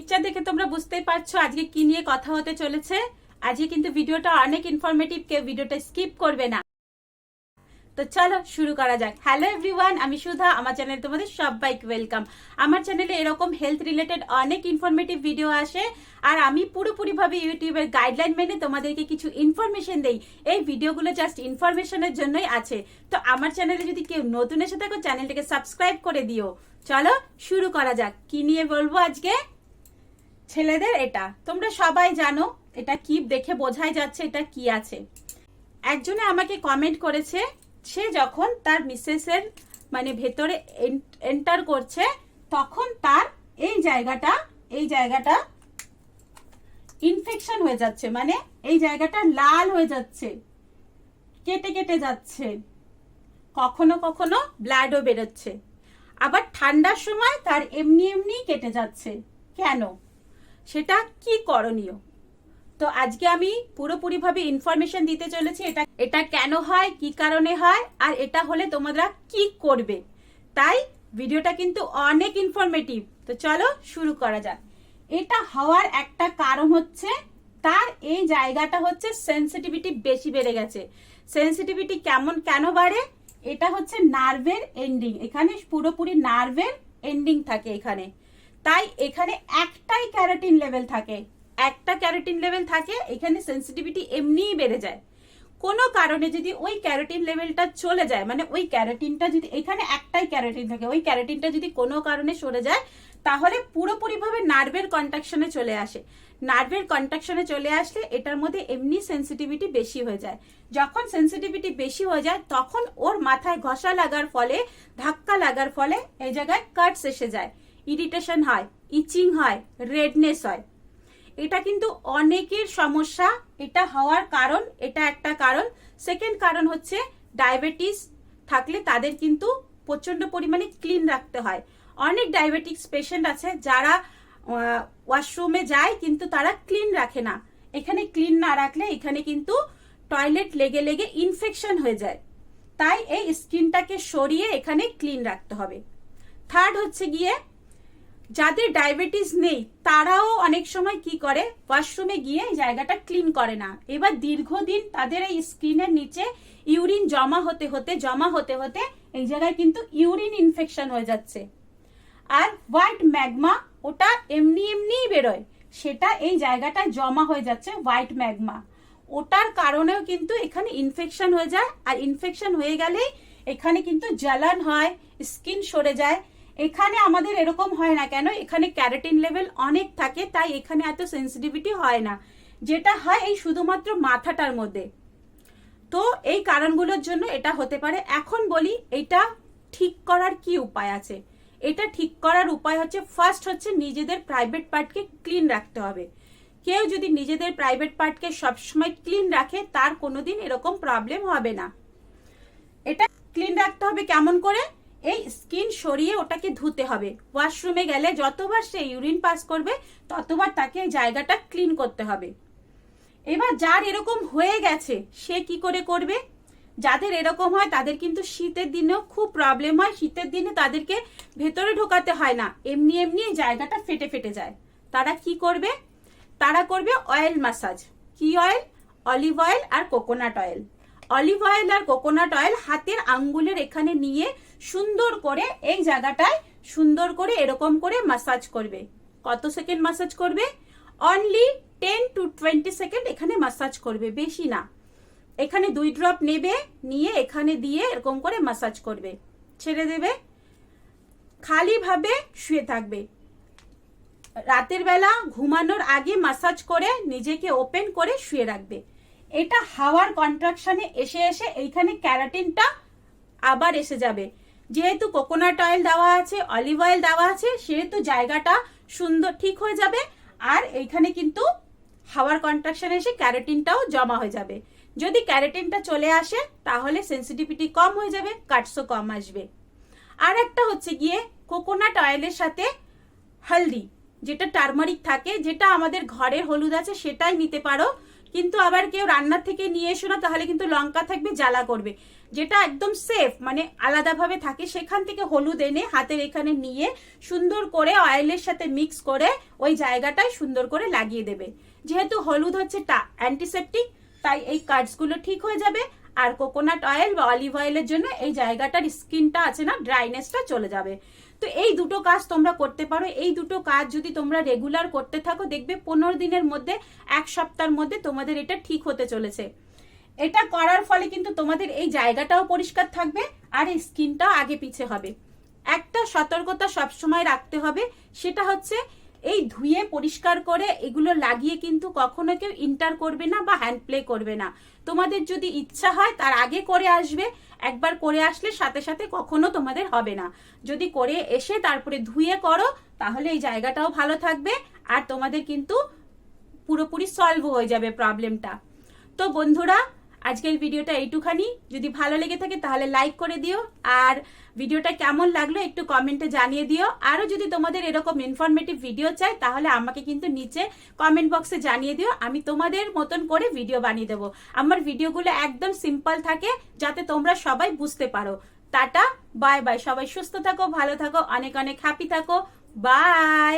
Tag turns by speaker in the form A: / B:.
A: Picture দেখে তোমরা বুঝতেই পারছ আজকে কি নিয়ে কথা হতে চলেছে। আজকে কিন্তু ভিডিওটা অনেক ইনফরমেটিভ কেউ ভিডিওটা স্কিপ করবে না। তো চলো শুরু করা যাক। হ্যালো এভরিওয়ান আমি সুধা, আমার চ্যানেলে তোমাদের সবাইকে ওয়েলকাম আমার চ্যানেলে এরকম হেলথ রিলেটেড অনেক ইনফরমেটিভ ভিডিও আসে আর আমি পুরোপুরিভাবে ইউটিউবের গাইডলাইন মেনে তোমাদেরকে কিছু ইনফরমেশন দেই। এই ভিডিওগুলো জাস্ট ইনফরমেশনের জন্যই আছে। তো আমার চ্যানেলে যদি কেউ নতুন এসে থাকো চ্যানেলটাকে সাবস্ক্রাইব করে দিও। চলো শুরু করা যাক। কি নিয়ে বলব আজকে? ছেলেদের এটা। তোমরা সবাই জানো এটা কি, দেখে বোঝাই যাচ্ছে এটা কি আছে। একজনে আমাকে কমেন্ট করেছে, সে যখন তার মিসেসের মানে ভেতরে এন্টার করছে, তখন তার এই জায়গাটা এই জায়গাটা ইনফেকশন হয়ে যাচ্ছে। মানে এই জায়গাটা লাল হয়ে যাচ্ছে, কেটে কেটে যাচ্ছে। কখনো কখনো ব্লাডও বেরোচ্ছে। আবার ঠান্ডার সময় তার এমনি এমনি কেটে যাচ্ছে। কেন? সেটা কি করণীয়? তো আজকে আমি পুরোপুরিভাবে ইনফরমেশন দিতে চলেছি এটা এটা কেন হয়, কি কারণে হয়, আর এটা হলে তোমরা কি করবে। তাই ভিডিওটা কিন্তু অনেক ইনফরমেটিভ তো চলো শুরু করা যাক। এটা হওয়ার একটা কারণ হচ্ছে, তার এই জায়গাটা হচ্ছে সেন্সিটিভিটি বেশি বেড়ে গেছে। সেন্সিটিভিটি কেমন কেন বাড়ে? এটা হচ্ছে নার্ভের এন্ডিং এখানে পুরোপুরি নার্ভের এন্ডিং থাকে এখানে। তাই এখানে একটাই ক্যারাটিন লেভেল থাকে। একটা ক্যারোটিন লেভেল থাকে, এখানে সেন্সিটিভিটি এমনিই বেড়ে যায়। কোনো কারণে যদি ওই ক্যারোটিন লেভেলটা চলে যায় মানে ওই ক্যারোটিনটা যদি, এখানে একটাই ক্যারোটিন থাকে, ওই ক্যারোটিনটা যদি কোনো কারণে সরে যায়, তাহলে পুরোপুরিভাবে নার্ভের কন্ট্রাকশনে চলে আসে। নার্ভের কন্ট্রাকশনে চলে আসলে এটার মধ্যে এমনি সেন্সিটিভিটি বেশি হয়ে যায়। যখন সেন্সিটিভিটি বেশি হয়ে যায়, তখন ওর মাথায় ঘষা লাগার ফলে, ধাক্কা লাগার ফলে এই জায়গায় কাটস এসে যায়। ইরিটেশন হয় ইচিং হয় রেডনেস হয়। এটা কিন্তু অনেকের সমস্যা, এটা হওয়ার কারণ, এটা একটা কারণ। সেকেন্ড কারণ হচ্ছে ডায়াবেটিস থাকলে তাদের কিন্তু প্রচণ্ড পরিমাণে ক্লিন রাখতে হয়। অনেক ডায়াবেটিক্স পেশেন্ট আছে যারা ওয়াশরুমে যায় কিন্তু তারা ক্লিন রাখে না। এখানে ক্লিন না রাখলে এখানে কিন্তু টয়লেট লেগে লেগে ইনফেকশন হয়ে যায়। তাই এই স্কিনটাকে সরিয়ে এখানে ক্লিন রাখতে হবে। থার্ড হচ্ছে গিয়ে যাদের ডায়াবেটিস নেই, তারাও অনেক সময় কি করে? ওয়াশরুমে গিয়ে জায়গাটা ক্লিন করে না। এবার দীর্ঘদিন তাদের এই স্কিনের নিচে ইউরিন জমা হতে হতে, জমা হতে হতে এই জায়গায় কিন্তু ইউরিন ইনফেকশন হয়ে যাচ্ছে। আর হোয়াইট ম্যাগমা ওটা এমনি এমনিই বেরোয়। সেটা এই জায়গাটায় জমা হয়ে যাচ্ছে হোয়াইট ম্যাগমা। ওটার কারণেও কিন্তু এখানে ইনফেকশন হয়ে যায়। আর ইনফেকশন হয়ে গেলেই এখানে কিন্তু জ্বালান হয়, স্কিন সরে যায়। এখানে আমাদের এরকম হয় না কেন? এখানে ক্যারাটিন লেভেল অনেক থাকে, তাই এখানে এত সেন্সিটিভিটি হয় না। যেটা হয় এই শুধুমাত্র মাথাটার মধ্যে। তো এই কারণগুলোর জন্য এটা হতে পারে। এখন বলি, এটা ঠিক করার কি উপায় আছে? এটা ঠিক করার উপায় হচ্ছে ফার্স্ট হচ্ছে নিজেদের প্রাইভেট পার্টকে ক্লিন রাখতে হবে। কেউ যদি নিজেদের প্রাইভেট পার্টকে সবসময় ক্লিন রাখে, তার কোনোদিন এরকম প্রবলেম হবে না। এটা ক্লিন রাখতে হবে কেমন করে? এই স্কিন সরিয়ে ওটাকে ধুতে হবে। ওয়াশরুমে গেলে যতবার সে ইউরিন পাস করবে, ততবার তাকে জায়গাটা ক্লিন করতে হবে। এবার যার এরকম হয়ে গেছে, সে কি করে করবে? যাদের এরকম হয়, তাদের কিন্তু শীতের দিনেও খুব প্রবলেম হয়। শীতের দিনে তাদেরকে ভেতরে ঢোকাতে হয় না। এমনি এমনি জায়গাটা ফেটে ফেটে যায়। তারা কি করবে? তারা করবে অয়েল মাসাজ কি অয়েল অলিভ অয়েল আর কোকোনাট অয়েল অলিভ অয়েল আর কোকোনাট অয়েল হাতের আঙ্গুলের এখানে নিয়ে সুন্দর করে এই জায়গাটায় সুন্দর করে এরকম করে মাসাজ করবে। কত সেকেন্ড মাসাজ করবে? Only ten to twenty second এখানে মাসাজ করবে, বেশি না। এখানে দুই ড্রপ নেবে, নিয়ে এখানে দিয়ে এরকম করে মাসাজ করবে। ছেড়ে দেবে। খালিভাবে শুয়ে থাকবে। রাতের বেলা ঘুমানোর আগে মাসাজ করে নিজেকে ওপেন করে শুয়ে রাখবে। এটা হাওয়ার কন্ট্রাকশনে এসে এসে এইখানে ক্যারাটিনটা আবার এসে যাবে। যেহেতু কোকোনাট অয়েল দেওয়া আছে, অলিভ অয়েল দেওয়া আছে, সেহেতু জায়গাটা সুন্দর ঠিক হয়ে যাবে আর এইখানে কিন্তু হাওয়ার কন্ট্রাকশন এসে ক্যারাটিনটাও জমা হয়ে যাবে। যদি ক্যারাটিনটা চলে আসে, তাহলে সেন্সিটিভিটি কম হয়ে যাবে কাটসও কম আসবে। আর একটা হচ্ছে গিয়ে কোকোনাট অয়েলের সাথে হলদি, যেটা টার্মারিক থাকে, যেটা আমাদের ঘরের হলুদ আছে, সেটাই নিতে পারো। কিন্তু আবার কেউ রান্নার থেকে নিয়ে এসো না, তাহলে কিন্তু লঙ্কা থাকবে, জ্বালা করবে। যেটা একদম সেফ মানে আলাদাভাবে থাকে, সেখান থেকে হলুদ এনে হাতের এখানে নিয়ে সুন্দর করে অয়েলের সাথে মিক্স করে ওই জায়গাটায় সুন্দর করে লাগিয়ে দেবে। যেহেতু হলুদ হচ্ছে অ্যান্টিসেপটিক তাই এই কার্ডসগুলো ঠিক হয়ে যাবে। আর কোকোনাট অয়েল বা অলিভ অয়েলের জন্য এই জায়গাটার স্কিনটা আছে না ড্রাইনেসটা চলে যাবে। তো এই দুটো কাজ তোমরা করতে পারো। এই দুটো কাজ যদি তোমরা রেগুলার করতে থাকো, দেখবে পনেরো দিনের মধ্যে, এক সপ্তাহের মধ্যে তোমাদের এটা ঠিক হতে চলেছে। এটা করার ফলে কিন্তু তোমাদের এই জায়গাটাও পরিষ্কার থাকবে আর এই স্কিনটাও আগে পিছে হবে। একটা সতর্কতা সবসময় রাখতে হবে, সেটা হচ্ছে এই ধুয়ে পরিষ্কার করে এগুলো লাগিয়ে কিন্তু কখনো কেউ ইন্টার করবে না বা হ্যান্ড প্লে করবে না। তোমাদের যদি ইচ্ছা হয় তার আগে করে আসবে, একবার করে আসলে সাথে সাথে কখনো তোমাদের হবে না। যদি করে এসে তারপরে ধুয়ে করো, তাহলে এই জায়গাটাও ভালো থাকবে আর তোমাদের কিন্তু পুরোপুরি সলভ হয়ে যাবে প্রবলেমটা তো বন্ধুরা আজকের ভিডিওটা এইটুখানি। যদি ভালো লেগে থাকে তাহলে লাইক করে দিও। আর ভিডিওটা কেমন লাগল একটু কমেন্টে জানিয়ে দিও। আরও যদি তোমাদের এরকম ইনফরমেটিভ ভিডিও চাই তাহলে আমাকে কিন্তু নিচে কমেন্ট বক্সে জানিয়ে দিও। আমি তোমাদের মতন করে ভিডিও বানিয়ে দেবো। আমার ভিডিওগুলো একদম সিম্পল থাকে, যাতে তোমরা সবাই বুঝতে পারো। টাটা বাই বাই সবাই সুস্থ থাকো, ভালো থাকো, অনেক অনেক হ্যাপি থাকো। বাই